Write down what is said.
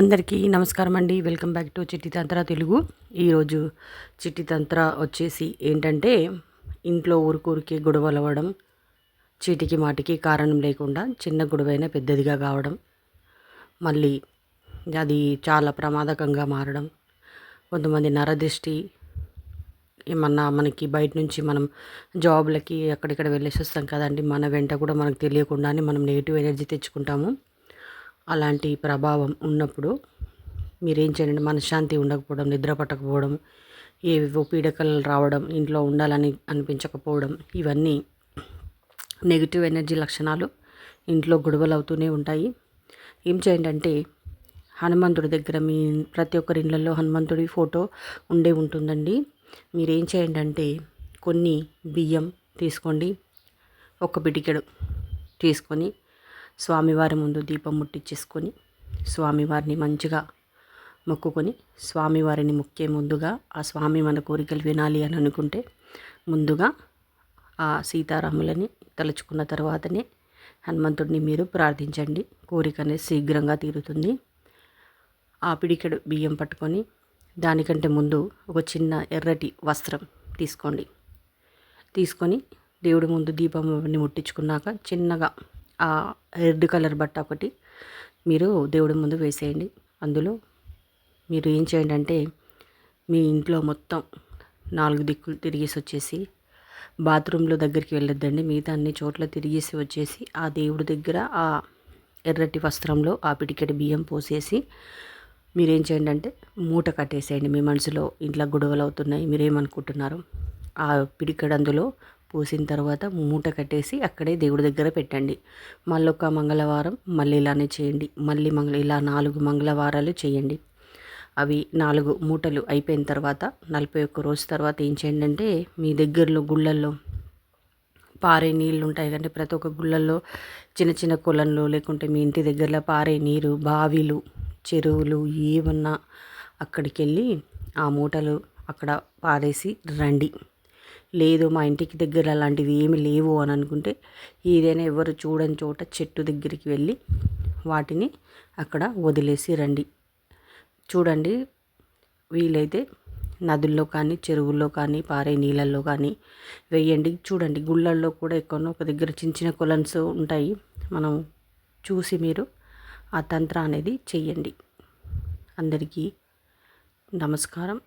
అందరికీ నమస్కారం అండి. వెల్కమ్ బ్యాక్ టు చిట్టి తంత్ర తెలుగు. ఈరోజు చిట్టి తంత్ర వచ్చేసి ఏంటంటే ఇంట్లో ఊరికూరికి గొడవలవ్వడం చీటికి మాటికి కారణం లేకుండా చిన్న గొడవైనా పెద్దదిగా కావడం మళ్ళీ అది చాలా ప్రమాదకంగా మారడం కొంతమంది నరదృష్టి ఏమన్నా మనకి బయట నుంచి మనం జాబ్లకి అక్కడిక్కడ వెళ్ళేసి వస్తాం కదండి. మన వెంట కూడా మనకు తెలియకుండానే మనం నెగిటివ్ ఎనర్జీ తెచ్చుకుంటాము. అలాంటి ప్రభావం ఉన్నప్పుడు మీరేం చేయండి? మనశ్శాంతి ఉండకపోవడం నిద్ర పట్టకపోవడం ఏవేవో పీడకలు రావడం ఇంట్లో ఉండాలని అనిపించకపోవడం ఇవన్నీ నెగిటివ్ ఎనర్జీ లక్షణాలు ఇంట్లో గొడవలు అవుతూనే ఉంటాయి. ఏం చేయండి అంటే హనుమంతుడి దగ్గర మీ ప్రతి ఒక్కరి ఇళ్ళల్లో హనుమంతుడి ఫోటో ఉండే ఉంటుందండి. మీరేం చేయండి అంటే కొన్ని బియ్యం తీసుకోండి ఒక పిటికెడు తీసుకొని స్వామివారి ముందు దీపం ముట్టించేసుకొని స్వామివారిని మంచిగా మొక్కుకొని స్వామివారిని మొక్కే ముందుగా ఆ స్వామి మన కోరికలు వినాలి అని అనుకుంటే ముందుగా ఆ సీతారాములని తలుచుకున్న తర్వాతనే హనుమంతుడిని మీరు ప్రార్థించండి. కోరిక అనేది శీఘ్రంగా తీరుతుంది. ఆ పిడికెడు బియ్యం పట్టుకొని దానికంటే ముందు ఒక చిన్న ఎర్రటి వస్త్రం తీసుకోండి. తీసుకొని దేవుడి ముందు దీపం ముట్టించుకున్నాక చిన్నగా ఆ రెడ్ కలర్ బట్ట ఒకటి మీరు దేవుడి ముందు వేసేయండి. అందులో మీరు ఏం చేయండి అంటే మీ ఇంట్లో మొత్తం నాలుగు దిక్కులు తిరిగేసి వచ్చేసి బాత్రూంలో దగ్గరికి వెళ్ళొద్దండి. మిగతా అన్ని చోట్ల తిరిగేసి వచ్చేసి ఆ దేవుడి దగ్గర ఆ ఎర్రటి వస్త్రంలో ఆ పిడికెడి బియ్యం పోసేసి మీరేం చేయండి అంటే మూట కట్టేసేయండి. మీ మనసులో ఇంట్లో గొడవలు అవుతున్నాయి. మీరేమనుకుంటున్నారు ఆ పిడికెడు అందులో పోసిన తర్వాత మూట కట్టేసి అక్కడే దేవుడి దగ్గర పెట్టండి. మళ్ళీ ఒక మంగళవారం మళ్ళీ ఇలానే చేయండి. మళ్ళీ మంగళ ఇలా నాలుగు మంగళవారాలు చేయండి. అవి నాలుగు మూటలు అయిపోయిన తర్వాత నలభై ఒక్క రోజు తర్వాత ఏం చేయండి అంటే మీ దగ్గరలో గుళ్ళల్లో పారే నీళ్ళు ఉంటాయి కంటే ప్రతి ఒక్క గుళ్ళల్లో చిన్న చిన్న కొలంలో లేకుంటే మీ ఇంటి దగ్గరలో పారే నీరు బావిలు చెరువులు ఏమన్నా అక్కడికి వెళ్ళి ఆ మూటలు అక్కడ పారేసి రండి. లేదు మా ఇంటికి దగ్గర అలాంటివి ఏమి లేవు అని అనుకుంటే ఏదైనా ఎవరు చూడని చోట చెట్టు దగ్గరికి వెళ్ళి వాటిని అక్కడ వదిలేసి రండి. చూడండి వీలైతే నదుల్లో కానీ చెరువుల్లో కానీ పారే నీళ్ళల్లో కానీ వేయండి. చూడండి గుళ్ళల్లో కూడా ఎక్కడో ఒక దగ్గర చిన్న చిన్న కొలన్స్ ఉంటాయి. మనం చూసి మీరు ఆ తంత్ర అనేది చెయ్యండి. అందరికీ నమస్కారం.